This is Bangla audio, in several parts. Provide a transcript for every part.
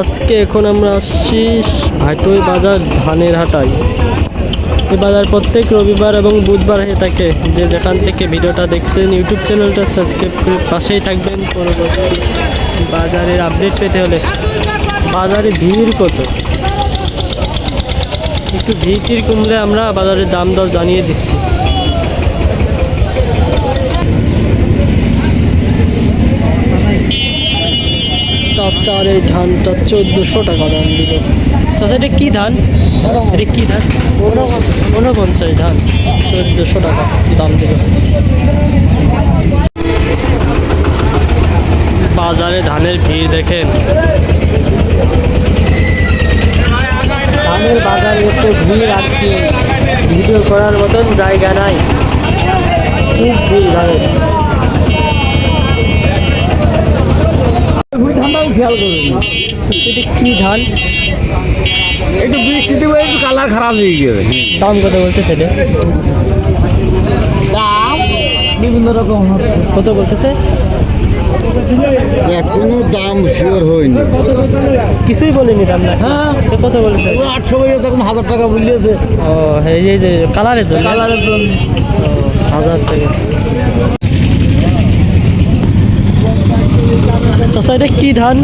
আজকে এখন আমরা আসছি ভাটই বাজার ধানের হাটায়। এই বাজার প্রত্যেক রবিবার এবং বুধবার হয়ে থাকে। যে যেখান থেকে ভিডিওটা দেখছেন, ইউটিউব চ্যানেলটা সাবস্ক্রাইব করে পাশেই থাকবেন। পরবর্তী বাজারের আপডেট পেতে হলে বাজারে ভিড় কত? একটু ভিড় কমলে আমরা বাজারের দাম দর জানিয়ে দিচ্ছি। চাচার এই ধানটা চোদ্দোশো টাকা দাম দিল। চাচা এটা কী ধান? এটা কী ধান? ঊনপঞ্চাশ ধান, চোদ্দোশো টাকা দাম দিল। বাজারে ধানের ভিড় দেখেন। ধানের বাজারে এত ভিড় আর কি ভিডিও করার মতন জায়গা নাই। খুব ভিড় ধানের খেয়াল করবেন এটা কী ধান? একটু বৃষ্টিতে একটু কালার খারাপ হয়ে যাবে। দাম কত বলতেছে সেটা দাম? বিভিন্ন রকম কত বলতেছে? এখনও দাম শিওর হয়নি। কিছুই বলিনি দাম না। হ্যাঁ। তো কত বলেছে? আটশো বেজে তখন হাজার টাকা বললেছে ও এই যে- কালারের জন্য। কালারের জন্য। হাজার টাকা। চাষা এটা কি ধান?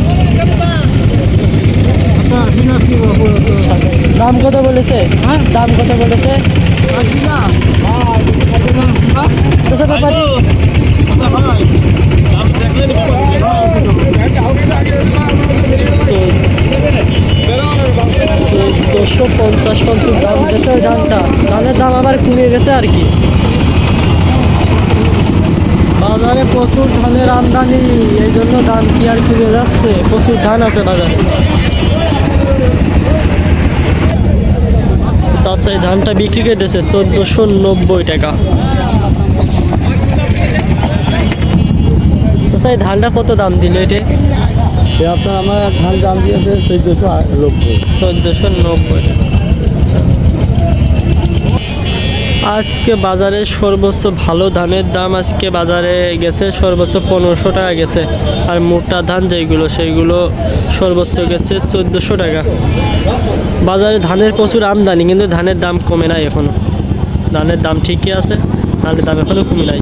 দাম কত বলেছে? দাম কত বলেছে? ব্যাপারী চোদ্দোশো পঞ্চাশ পঞ্চাশ দাম গেছে ধানটা। ধানের দাম আবার কমে গেছে আর কি। বাজারে প্রচুর ধানের আমদানি এই জন্য ধান কি আর কমে যাচ্ছে? প্রচুর ধান আছে বাজারে। চাচা এই ধানটা বিক্রি করে দিয়েছে চোদ্দোশো নব্বই টাকা। চাচা এই ধানটা কত দাম দিল এটা? আপনার আমার ধান দাম দিয়েছে চোদ্দোশো নব্বই। চোদ্দোশো নব্বই আচ্ছা। আজকে বাজারে সর্বোচ্চ ভালো ধানের দাম আজকে বাজারে গেছে, সর্বোচ্চ পনেরোশো টাকা গেছে। আর মোটা ধান যেগুলো সেইগুলো সর্বোচ্চ গেছে চোদ্দোশো টাকা। বাজারে ধানের প্রচুর আমদানি, কিন্তু ধানের দাম কমে নাই এখনও ধানের দাম ঠিকই আছে, ধানের দাম এখনও কমে নাই।